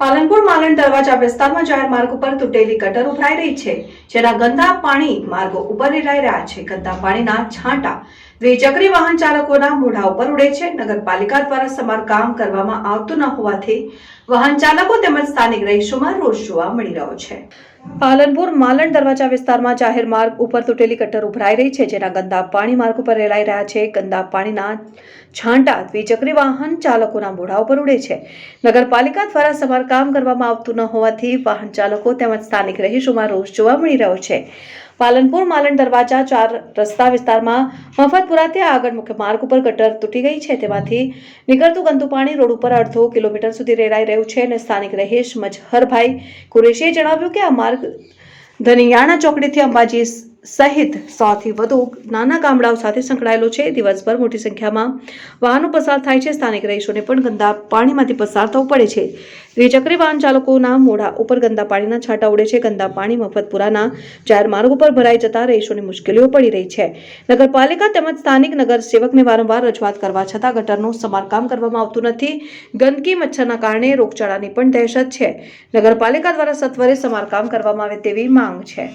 પાલનપુર માલણ દરવાજા વિસ્તારમાં જાહેર માર્ગ ઉપર તૂટેલી ગટર ઉભરાઈ રહી છે, જેના ગંદા પાણી માર્ગો ઉપર રેલાઈ રહ્યા છે. ગંદા પાણીના છાંટા દ્વિચક્રી વાહન ચાલકોના મોઢા ઉપર ઉડે છે. નગરપાલિકા દ્વારા સમારકામ કરવામાં આવતું ન હોવાથી વાહન ચાલકો તેમજ સ્થાનિક રહીશોમાં રોષ જોવા મળી રહ્યો છે. પાલનપુર માલણ દરવાજા વિસ્તારમાં જાહેર માર્ગ ઉપર તૂટેલી ગટર ઉભરાઈ રહી છે, જેના ગંદા પાણી માર્ગ ઉપર રેલાઈ રહ્યા છે. ગંદા પાણીના છાંટા દ્વિચક્રી વાહન ચાલકોના મોઢા ઉપર ઉડે છે. નગરપાલિકા દ્વારા સમારકામ કરવામાં આવતું ન હોવાથી વાહન ચાલકો તેમજ સ્થાનિક રહીશોમાં રોષ જોવા મળી રહ્યો છે. પાલનપુર માલણ દરવાજા ચાર રસ્તા વિસ્તારમાં મફતપુરાથી આગળ મુખ્ય માર્ગ ઉપર ગટર તૂટી ગઈ છે. તેમાંથી નીકળતું ગંદુ પાણી રોડ ઉપર અડધો કિલોમીટર સુધી રેલાઈ રહ્યું છે અને સ્થાનિક રહેશ મજહરભાઈ કુરેશીએ જણાવ્યું કે આ માર્ગ ધનિયાણા ચોકડીથી અંબાજી સહિત સૌથી વધુ નાના ગામડાઓ સાથે સંકળાયેલો છે. દિવસભર મોટી સંખ્યામાં વાહનો પસાર થાય છે. સ્થાનિક રહીશોને પણ ગંદા પાણીમાંથી પસાર થવું પડે છે. દ્વિચક્રી વાહન ચાલકોના મોઢા ઉપર ગંદા પાણીના છાંટા ઉડે છે. ગંદા પાણી મફતપુરાના જાહેર માર્ગ ઉપર ભરાઈ જતા રહીશોને મુશ્કેલીઓ પડી રહી છે. નગરપાલિકા તેમજ સ્થાનિક નગરસેવકને વારંવાર રજૂઆત કરવા છતાં ગટરનું સમારકામ કરવામાં આવતું નથી. ગંદકી મચ્છરના કારણે રોગચાળાની પણ દહેશત છે. નગરપાલિકા દ્વારા સત્વરે સમારકામ કરવામાં આવે તેવી માંગ છે.